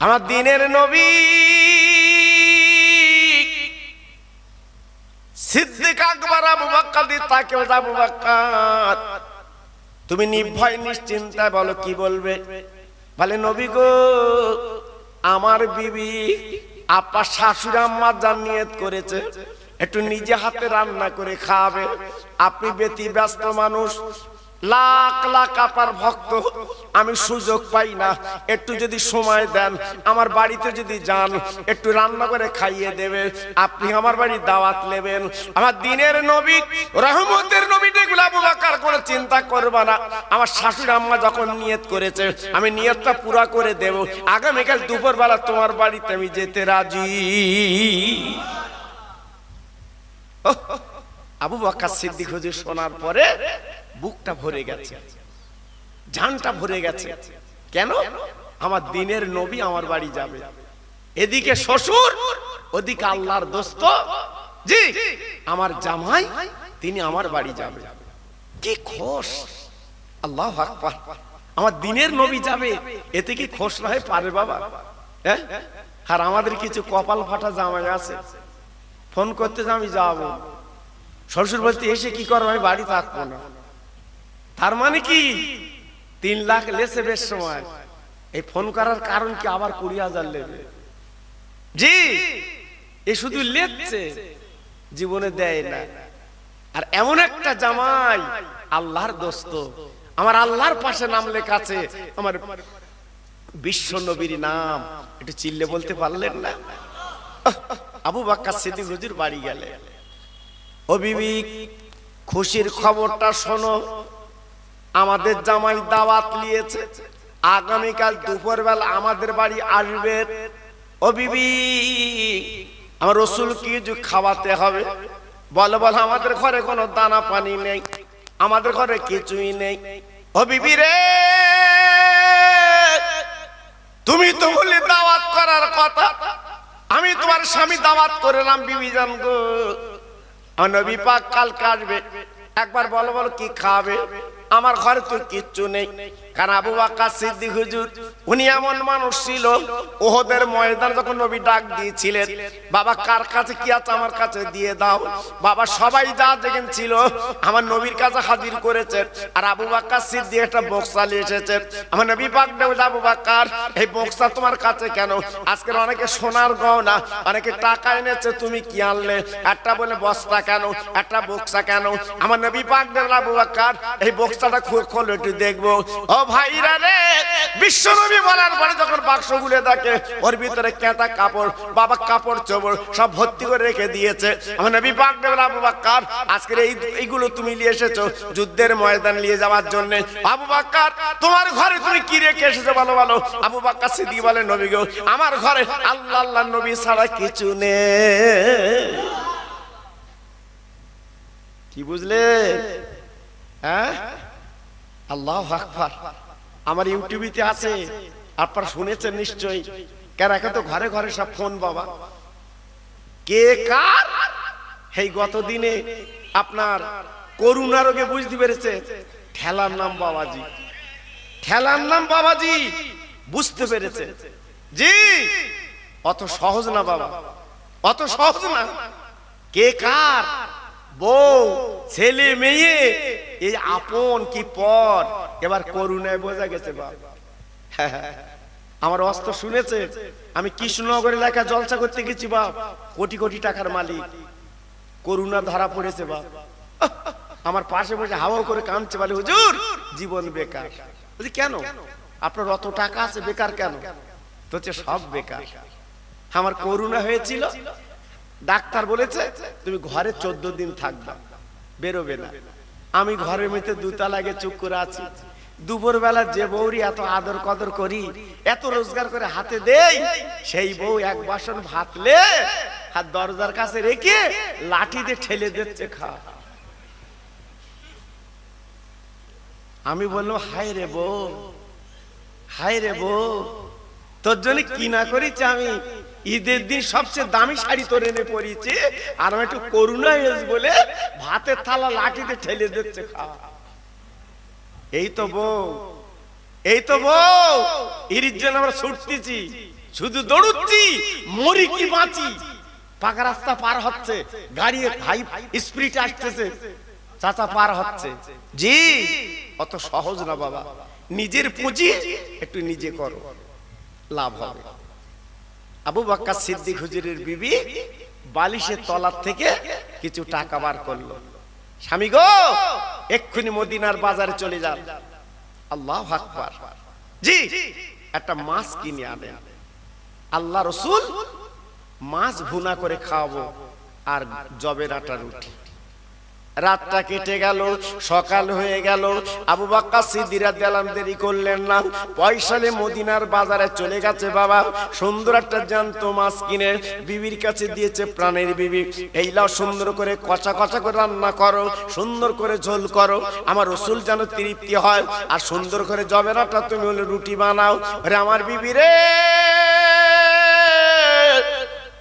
আমার দিনের নবী সিদ্দিক আকবর আবু বক্কর দি তাকে বলছে, আবু তুমি নির্ভয় নিশ্চিন্তায় বলো কি বলবে? বলে নবী গো আমার বিবি আপা শাশুড়ি আম্মা নিয়ত করেছে একটু নিজে হাতে রান্না করে খাওয়াবে আপনি ব্যতি ব্যস্ত মানুষ লাখ লাখ আপার ভক্ত, আমি সুযোগ পাই না। একটু যদি সময় দেন, আমার বাড়িতে যদি যান, একটু রান্না করে খাইয়ে দেবে। আপনি আমার বাড়ি দাওয়াত নেবেন। আমার দিনের নবী, রহমতের নবী আবু বকর চিন্তা করবা না। আমার শাশুড়ি আম্মা যখন নিয়ত করেছে, আমি নিয়তটা পুরা করে দেব। আগামীকাল দুপুরবেলা তোমার বাড়িতে আমি যেতে রাজি। আবু বকর সিদ্দিক হুজুর শোনার পরে বুকটা ভরে গেছে। জানটা ভরে গেছে। কেন? আমার দিনের নবী আমার বাড়ি যাবে। এদিকে শ্বশুর, ওদিকে আল্লাহর দোস্ত। জি, আমার জামাই, তিনি আমার বাড়ি যাবে। কি খোশ। আল্লাহ আমার দিনের নবী যাবে, এতে কি খোশ না হয় পারে বাবা। হ্যাঁ? আর আমাদের কিছু কপাল ফাটা জামাই আছে। ফোন করতে আমি যাব। শ্বশুর বলতে এসে কি করব? আমি বাড়ি থাকব না। তার মানে কি? তিন লাখ লেসে বেশ সময়। এই ফোন করার কারণ কি আবার কুড়ি হাজার লেবে? জি, এ শুধু লেচ্ছে জীবনে দেয় না। আর এমন একটা জামাই, আল্লাহর দোস্ত। আমার আল্লাহর পাশে নাম লেখা আছে, আমার বিশ্ব নবীর নাম। একটু চিল্লে বলতে পারলেন না? আবু বাক্কা সিদ্দিক হুজুর বাড়ি গেলে ও বিবি, খুশির খবরটা শোনো। আমাদের জামাই দাওয়াত নিয়েছে। আগামীকাল দুপুরবেলা আমাদের বাড়ি আসবে। ও বিবি, আমার রসুল কি খাওয়াতে হবে? বলে বলে, আমাদের ঘরে কোনো দানা পানি নেই। আমাদের ঘরে কিছুই নেই। ও বিবি রে, তুমি তো বলি দাওয়াত করার কথা। আমি তোমার স্বামী দাওয়াত করলাম বিবি জান গো। আমার নবী পাক কাল কাটবে একবার বলো বলো, কি খাবে? আমার ঘরে তো কিচ্ছু নেই। কারণ আবু সিদ্দিক হুজুর, উনি এমন মানুষ ছিল, ওহদের ময়দান যখন নবী ডাক দিয়েছিলেন, বাবা, কার কাছে কি আছে আমার কাছে দিয়ে দাও? বাবা, সবাই যা ছিল, আমার নবীর কাছে হাজির আর আবু বাক্কা সিদ্দিক একটা বক্সা নিয়ে আমার নবী পাক আবু বাক্কার, এই বক্সা তোমার কাছে কেন? আজকের অনেকে সোনার গহনা, অনেকে টাকা এনেছে, তুমি কি আনলে? একটা বলে বস্তা কেন? একটা বক্সা কেন? আমার নবী পাক বলে আবু বাক্কার, এই বক্সাটা খোলো, একটু দেখব। ও ভাইরা রে বিশ্ব নবী বলার পরে যখন বাক্স গুলে দেখে, ওর ভিতরে কেঁতা কাপড়, বাবা কাপড় চোপড় সব ভর্তি করে রেখে দিয়েছে। আমার নবী পাক আবু বাক্কার এই এইগুলো তুমি নিয়ে এসেছ যুদ্ধের ময়দান নিয়ে যাওয়ার জন্য। আবু তোমার ঘরে তুমি কি রেখে এসেছ বলো বলো। আবু সিদ্দিক বলে, নবী গো, আমার ঘরে আল্লাহ আল্লাহ নবী ছাড়া কিছু নেই। কি বুঝলে? হ্যাঁ? আল্লাহ আমার ইউটিউবিতে আছে, আপনারা শুনেছেন নিশ্চয়ই। কেন এখন তো ঘরে ঘরে সব ফোন বাবা। কে কার? এই গতদিনে আপনার করুণা রোগে বুঝতে পেরেছে। ঠেলার নাম বাবাজি। ঠেলার নাম বাবাজি, বুঝতে পেরেছে। জি, অত সহজ না বাবা। অত সহজ না। কে কার? বউ, ছেলে, মেয়ে, এই আপন কি পর এবার করুণায় বোঝা গেছে বাবা আমার অস্ত্র শুনেছে, আমি কৃষ্ণনগরে লেখা জলসা করতে গেছি বাপ, কোটি কোটি টাকার মালিক। করুণা ধরা পড়েছে বাপ। আমার পাশে বসে হাওয়া করে কাঁদছে বলে, হুজুর, জীবন বেকার। বলছি, কেন? আপনার অত টাকা আছে, বেকার কেন? তো সব বেকার। আমার করুণা হয়েছিল ডাক্তার বলেছে, তুমি ঘরে চোদ্দ দিন থাকবা, বেরোবে না। আমি ঘরের মধ্যে দুতলাগে চুপ করে আছি। দুপুর বেলা যে বউরি এত আদর কদর করি, এত রোজগার করে হাতে দেই, সেই বউ এক বাসন ভাতলে আর দরজার কাছে রেখে লাঠি দিয়ে ঠেলে দিচ্ছে খা। আমি বললাম, হায় রে বউ, হায় রে বউ, তোর জন্য কি না করেছি আমি? ঈদের দিন সবচেয়ে দামি শাড়ি তোর এনে পরিয়েছি। আর আমি একটু করুণা এস বলে ভাতের থালা লাঠিতে ঠেলে দিচ্ছে খাওয়া এই তো বউ, এই তো বউ, ইরির জন্য আমরা ছুটতেছি। শুধু দৌড়ুচ্ছি, মরি কি বাঁচি। পাকা রাস্তা পার হচ্ছে, গাড়ি হাই স্পিড আসতেছে, চাচা পার হচ্ছে। জি, অত সহজ না বাবা। নিজের পুঁজি একটু নিজে করো, লাভ হবে। আবু বাক্কা সিদ্দিক হুজুরের বিবি বালিশের তলার থেকে কিছু টাকা বার করল। স্বামী গো, এক্ষুনি মদিনার বাজারে চলে যান। আল্লাহ আকবার। জি, একটা মাছ কিনে আনে। আল্লাহ রসুল মাছ ভুনা করে খাওয়াবো আর জবের আটা রুটি। রাতটা কেটে গেল, সকাল হয়ে গেল। আবু বাক্কা সিদ্দিরা দেলাম দেরি করলেন না। পয়সালে মদিনার বাজারে চলে গেছে বাবা। সুন্দর একটা জ্যান্ত মাছ কিনে বিবির কাছে দিয়েছে প্রাণের বিবি। এইলাও সুন্দর করে কচা কচা করে রান্না করো, সুন্দর করে ঝোল করো। আমার রসুল যেন তৃপ্তি হয়। আর সুন্দর করে জবেরাটা তুমি হলে রুটি বানাও। আরে আমার বিবি রে!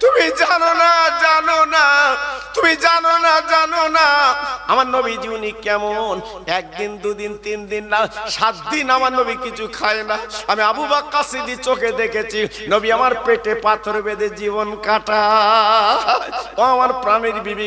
তুমি জানো না জানো না। তুমি জানো না জানো না। আমার নবী উনি কেমন? একদিন, দুদিন, তিন দিন না, সাত দিন আমার নবী কিছু খায় না। আমি আবু বাক্কা সিদ্ধি চোখে দেখেছি, নবী আমার পেটে পাথর বেঁধে জীবন কাটা ও আমার প্রাণীর বিবি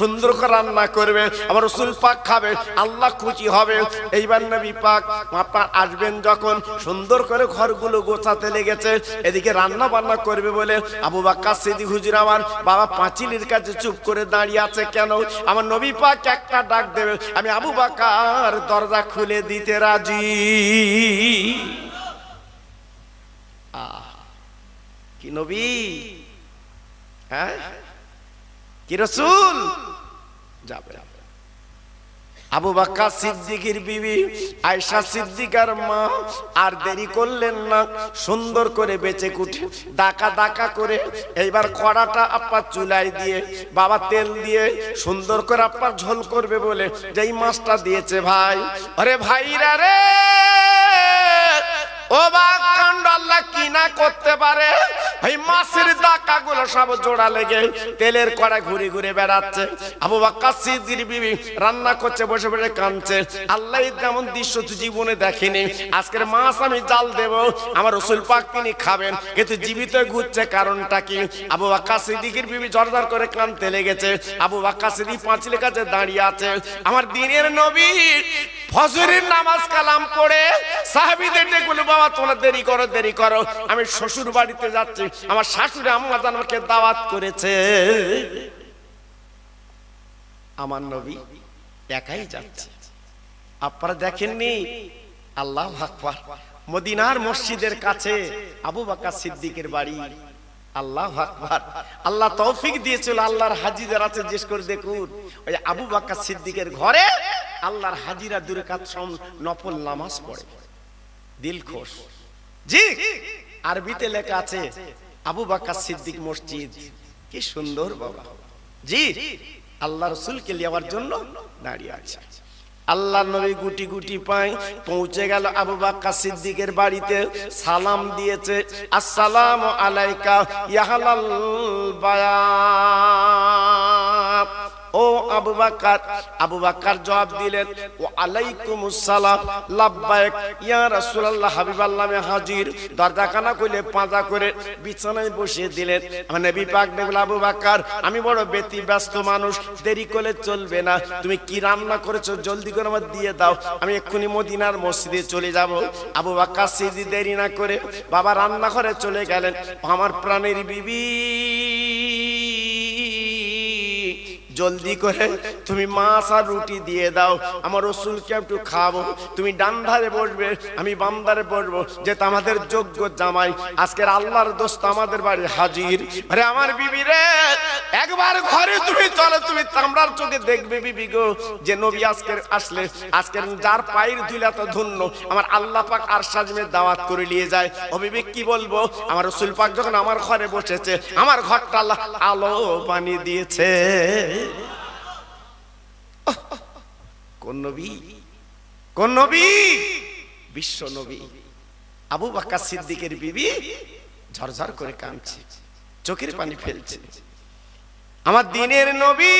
সুন্দর করে রান্না করবে, আমার রসুল পাক খাবে, আল্লাহ খুশি হবে। এইবার নবী পাক আপনার আসবেন যখন, সুন্দর করে ঘরগুলো গোছাতে লেগেছে, এদিকে রান্না বান্না করবে বলে আবু বাক্কা সিদ্দি হুজুর আমার বাবা পাঁচিলের কাছে চুপ করে দাঁড়িয়ে আছে কেন? আমার নবী পাক একটা ডাক দেবে, আমি আবু বাকার দরজা খুলে দিতে রাজি। কি নবী? হ্যাঁ? কি রসুল? যাবে। আবু বাক্কা সিদ্দিকির বিবি আয়সা সিদ্দিকার মা, আর দেরি করলেন না, সুন্দর করে বেঁচে কুটে ডাকা ডাকা করে, এইবার কড়াটা আপনার চুলাই দিয়ে, বাবা তেল দিয়ে, সুন্দর করে আপনার ঝোল করবে বলে, যেই মাছটা দিয়েছে ভাই। আরে ভাইরা রে! তেলের ঘুরে ঘুরে বেড়াচ্ছে। আবু বসে বসে আল্লাহ দৃশ্য জীবনে দেখেনি। আজকের আমি জাল দেব, আমার রসুল পাক তিনি খাবেন, কিন্তু জীবিত ঘুরছে কারণটা কি? আবু বাক্কা সিদ্দিকের বিবি জর্দার করে কাঁদতে লেগেছে। আবু বাক্কা সিদ্দিক পাঁচিলের কাছে দাঁড়িয়ে আছে। আমার দিনের নবী ফজরের নামাজ কালাম পড়ে সাহাবিদের ডেকুলো বাবা, তোমরা দেরি করো দেরি করো। আমি শ্বশুর বাড়িতে যাচ্ছি। আমার শাশুড়ি আম্মা আমাকে দাওয়াত করেছে। আমার নবী একাই যাচ্ছে। আপনারা দেখেননি? আল্লাহ আকবার। মদিনার মসজিদের কাছে আবু বাকা সিদ্দিকের বাড়ি। আল্লাহ আকবার। আল্লাহ তৌফিক দিয়েছিল, আল্লাহর হাজিদের আছে জিজ্ঞেস করে দেখুন, ওই আবু বাক্কা সিদ্দিকের ঘরে আল্লাহর হাজিরা দূরে কাজ নফল নামাজ পড়ে। দিল খোশ জি। আরবিতে লেখা আছে আবু বাক্কা সিদ্দিক মসজিদ। কি সুন্দর বাবা। জি। আল্লাহ রসুলকে নেওয়ার জন্য দাঁড়িয়ে আছে। আল্লাহ নবী গুটি গুটি পায় পৌঁছে গেল আবু বাক্কা সিদ্দিকের বাড়িতে সালাম দিয়েছে আসসালামু আলাইকা ইয়াহালাল বায়া ও আবু বাক্কার আবু বাক্কার জবাব দিলেন, ও আলাইকুম সালাম লাব্বাইক ইয়া রাসূলুল্লাহ, হাবিবাল্লাহ হাজির। দরজা কানা কইলে পাঁজা করে বিছানায় বসিয়ে দিলেন। নবী পাক দেখল আবু বাক্কার আমি বড় ব্যতি ব্যস্ত মানুষ, দেরি করলে চলবে না। তুমি কি রান্না করেছ, জলদি করে আমার দিয়ে দাও। আমি এক্ষুনি মদিনার মসজিদে চলে যাব। আবু বাক্কার সিদি দেরি না করে বাবা রান্না করে চলে গেলেন। আমার প্রাণের বিবি জলদি করে তুমি মাছ আর রুটি দিয়ে দাও। আমার রসুলকে একটু খাব তুমি ডান ধারে বসবে, আমি বাম ধারে বসবো। যে আমাদের যোগ্য জামাই, আজকের আল্লাহর দোস্ত আমাদের বাড়ি হাজির। আরে আমার বিবি রে! একবার ঘরে তুমি চলো, তুমি তামরার চোখে দেখবে বিবি গো, যে নবী আজকের আসলে, আজকের যার পায়ের ধুলা তো ধন্য আমার আল্লাহ পাক আর সাজমে দাওয়াত করে নিয়ে যায়। ও বিবি, কি বলব? আমার রসুল পাক যখন আমার ঘরে বসেছে, আমার ঘরটা আল্লাহ আলো বানিয়ে দিয়েছে। কোন নবী? কোন নবী? বিশ্ব নবী। আবু বাক্কা সিদ্দিকের বিবি ঝরঝর করে কাঁদছে, চোখের পানি ফেলছে। আমার দিনের নবী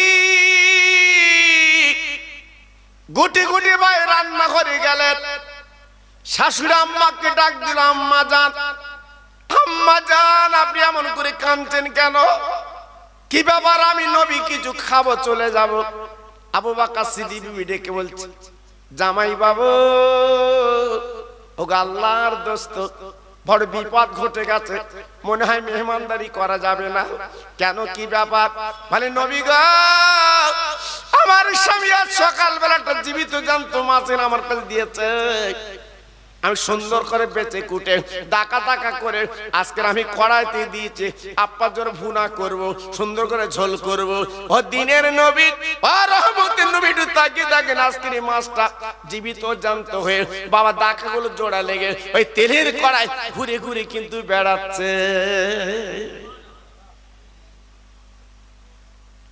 গুটি গুটি ভাই রান্না করে গেলেন। শাশুড়ি আম্মাকে ডাক দিল, আম্মা যান। আম্মা জান আপনি এমন করে কাঁদছেন কেন? কি ব্যাপার? আমি নবী, কিছু খাব, চলে যাব। আবু বাক্কা সিদ্দিক বিবি ডেকে বলছে জামাই বাবু ও আল্লাহর দোস্ত বড় বিপদ ঘটে গেছে। মনে হয় মেহমানদারি করা যাবে না। কেন কি ব্যাপার? বলে, নবী আমার স্বামী আজ সকালবেলা একটা জীবিত জানতো মাছের আমার কাছে দিয়েছে। আমি সুন্দর করে বেঁচে কুটে, ডাকা ডাকা করে আজকে আমি কড়াইতে দিয়েছি আপ্পার জন্য ভুনা করব, সুন্দর করে ঝোল করব। ও দিনের নবী, ও রহমতের নবী, একটু তাকিয়ে দেখেন আজকের মাছটা জীবিত জান্ত হয়ে, বাবা ডাকাগুলো জোড়া লেগে ওই তেলের কড়াই ঘুরে ঘুরে কিন্তু বেড়াচ্ছে।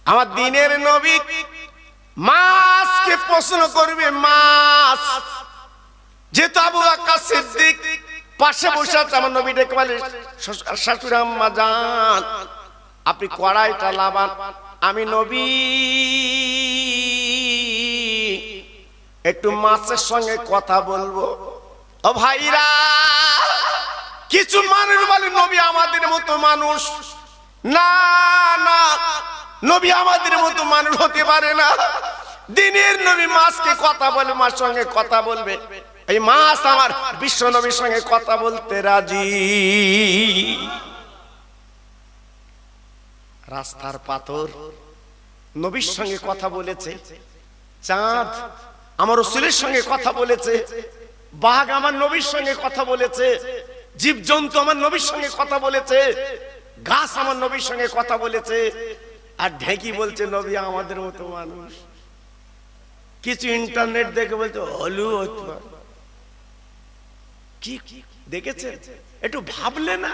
আমার দিনের নবী মাছকে প্রশ্ন করবে, মাছ যেহেতু আবু বাক্কা সিদ্দিক, পাশে বসে আছে আমার নবী ডেকে বলে, "শ্বশুর- শাশুড়ি যান, আপনি কড়াইটা লাবান, আমি নবী। একটু মাছের সঙ্গে কথা বলব। ও ভাইরা, কিছু মানুষ বলে, নবী আমাদের মতো মানুষ। না না, নবী আমাদের মতো মানুষ হতে পারে না। দিনের নবী মাছকে কথা বলে, মার সঙ্গে কথা বলবে। এই মাছ আমার বিশ্ব নবীর সঙ্গে কথা বলতে রাজি। রাস্তার পাথর নবীর সঙ্গে কথা বলেছে। চাঁদ আমার রসুলের সঙ্গে কথা বলেছে। বাঘ আমার নবীর সঙ্গে কথা বলেছে। জীবজন্তু আমার নবীর সঙ্গে কথা বলেছে। গাছ আমার নবীর সঙ্গে কথা বলেছে। আর ঢেঁকি বলছে, নবী, আমাদের মতো মানুষ। কিছু ইন্টারনেট দেখে বলছে হলু। কি দেখেছে একটু ভাবলে না?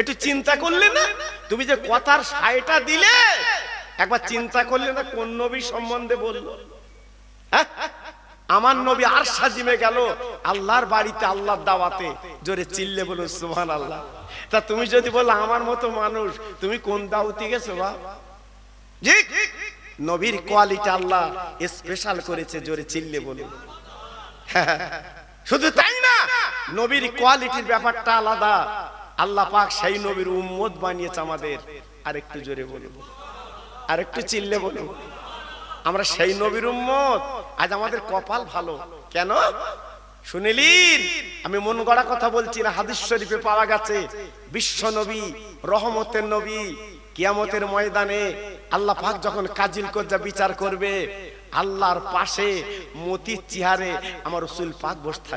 একটু চিন্তা করলে না? তুমি যে কথার সাইটা দিলে, একবার চিন্তা করলে না কোন নবী সম্বন্ধে বলল? হ্যাঁ? আমার নবী আর সাজিমে গেল আল্লাহর বাড়িতে, আল্লাহর দাওয়াতে। জোরে চিল্লে বলো সুহান আল্লাহ তা তুমি যদি বলো, আমার মতো মানুষ, তুমি কোন দাওয়াতে গেছো বা নবীর কোয়ালিটি আল্লাহ স্পেশাল করেছে, জোরে চিল্লে বলো শুধু তাই নবীর কোয়ালিটির ব্যাপারটা আলাদা। আল্লাহ পাক সেই নবীর উম্মত বানিয়েছে আমাদের। আরেকটু জোরে বলব আরেকটু চিল্লে বলব আমরা সেই নবীর উম্মত। আজ আমাদের কপাল ভালো। কেন? শুনিলিন আমি মন গড়া কথা বলছি না। হাদিস শরীফে পাওয়া গেছে, বিশ্ব নবী, রহমতের নবী, কিয়ামতের ময়দানে আল্লাহ পাক যখন কাজিল কজ্জা বিচার করবে, আল্লাহর পাশে মতির চেহারে আমার রসুল পাক বসে।